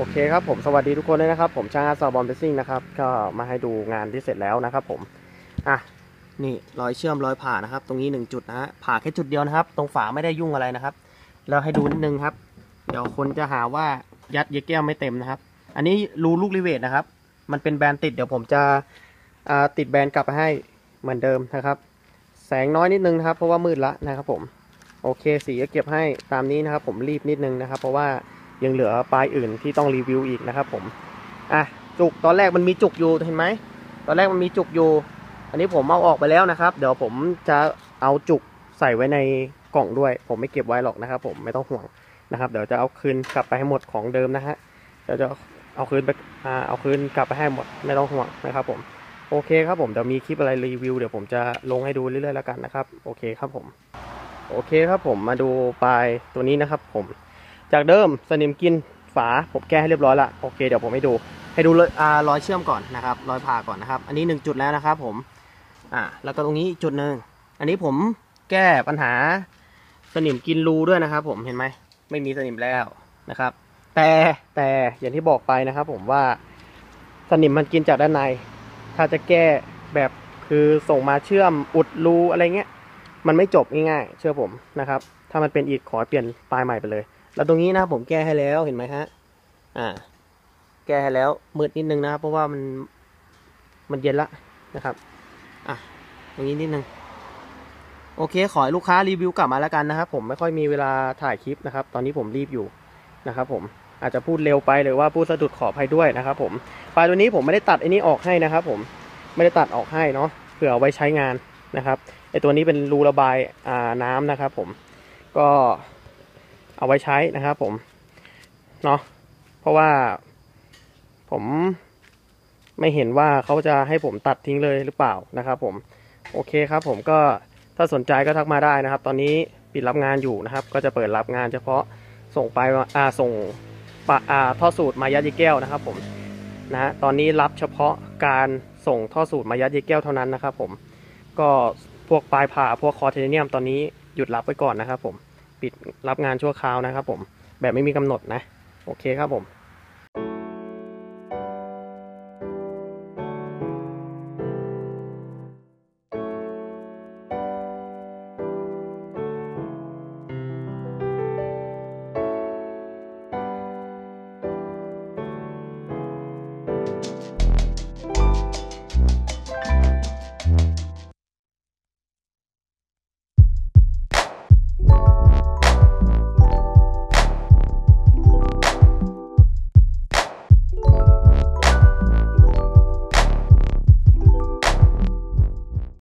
โอเคครับผมสวัสดีทุกคนเลยนะครับ ผมช่างอาซอบอมเบสซิ่งนะครับ ก็มาให้ดูงานที่เสร็จแล้วนะครับ ผมอะนี่รอยเชื่อมรอยผ่านะครับ ตรงนี้หนึ่งจุดนะฮะผ่าแค่จุดเดียวนะครับ ตรงฝาไม่ได้ยุ่งอะไรนะครับ แล้วให้ดูนิดนึงครับ เดี๋ยวคนจะหาว่ายัดเยแก้วไม่เต็มนะครับ อันนี้รูลูกรีเวทนะครับ มันเป็นแบรนด์ติดเดี๋ยวผมจะติดแบรนด์กลับไปให้เหมือนเดิมนะครับ แสงน้อยนิดนึงนะครับ เพราะว่ามืดละนะครับ ผมโอเคสีก็เก็บให้ตามนี้นะครับ ผมรีบนิดนึงนะครับ เพราะว่า ยังเหลือปลายอื่นที่ต้องรีวิวอีกนะครับผมอะจุกตอนแรกมันมีจุกอยู่เห็นไหมตอนแรกมันมีจุกอยู่ อันนี้ผมเอาออกไปแล้วนะครับ เดี๋ยวผมจะเอาจุกใส่ไว้ในกล่องด้วย ผมไม่เก็บไว้หรอกนะครับ ผมไม่ต้องห่วงนะครับ เดี๋ยวจะเอาคืนกลับไปให้หมดของเดิมนะฮะเดี๋ยวจะเอาคืนไปอ่าเอาคืนกลับไปให้หมดไม่ต้องห่วงนะครับ ผมโอเคครับผมเดี๋ยวมีคลิปอะไรรีวิวเดี๋ยวผมจะลงให้ดูเรื่อยๆแล้วกันนะครับ โอเคครับผม โอเคครับผมมาดูปลายตัวนี้นะครับผม จากเดิมสนิมกินฝาผมแก้ให้เรียบร้อยละโอเคเดี๋ยวผมให้ดู ให้ดูเลยอ่ารอยเชื่อมก่อนนะครับรอยผ่าก่อนนะครับ อันนี้หนึ่งจุดแล้วนะครับผมอ่าแล้วก็ตรงนี้จุดหนึ่งอันนี้ผมแก้ปัญหาสนิมกินรูด้วยนะครับ ผมเห็นไหมไม่มีสนิมแล้วนะครับ แต่แต่อย่างที่บอกไปนะครับ ผมว่าสนิมมันกินจากด้านใน ถ้าจะแก้แบบคือส่งมาเชื่อมอุดรูอะไรเงี้ย มันไม่จบง่ายๆเชื่อผมนะครับ ถ้ามันเป็นอีกขอเปลี่ยนปลายใหม่ไปเลย แล้วตรงนี้นะครับผมแก้ให้แล้วเห็นไหมฮะ อ่า แก้ให้แล้วมืดนิดนึงนะครับเพราะว่ามันมันเย็นละนะครับ อะตรงนี้นิดนึงโอเค ขอให้ลูกค้ารีวิวกลับมาแล้วกันนะครับผมไม่ค่อยมีเวลาถ่ายคลิปนะครับ ตอนนี้ผมรีบอยู่นะครับผมอาจจะพูดเร็วไปหรือว่าพูดสะดุดขออภัยด้วยนะครับผมปลายตัวนี้ผมไม่ได้ตัดไอ้นี้ออกให้นะครับ ผมไม่ได้ตัดออกให้เนาะเผื่อเอาไว้ใช้งานนะครับไอตัวนี้เป็นรูระบายอ่าน้ำนะครับ ผมก็ เอาไว้ใช้นะครับผม เนาะเพราะว่าผมไม่เห็นว่าเขาจะให้ผมตัดทิ้งเลยหรือเปล่านะครับผม โอเคครับผมก็ถ้าสนใจก็ทักมาได้นะครับ ตอนนี้ปิดรับงานอยู่นะครับ ก็จะเปิดรับงานเฉพาะส่งไปอ่าส่งปะอ่าท่อสูตรมายัดยีแก้วนะครับ ผมนะตอนนี้รับเฉพาะการส่งท่อสูตรมายัดยีแก้วเท่านั้นนะครับ ผมก็พวกปลายผ่าพวกคอเทเนียมตอนนี้หยุดรับไว้ก่อนนะครับผม ปิดรับงานชั่วคราวนะครับผมแบบไม่มีกำหนดนะ โอเคครับผม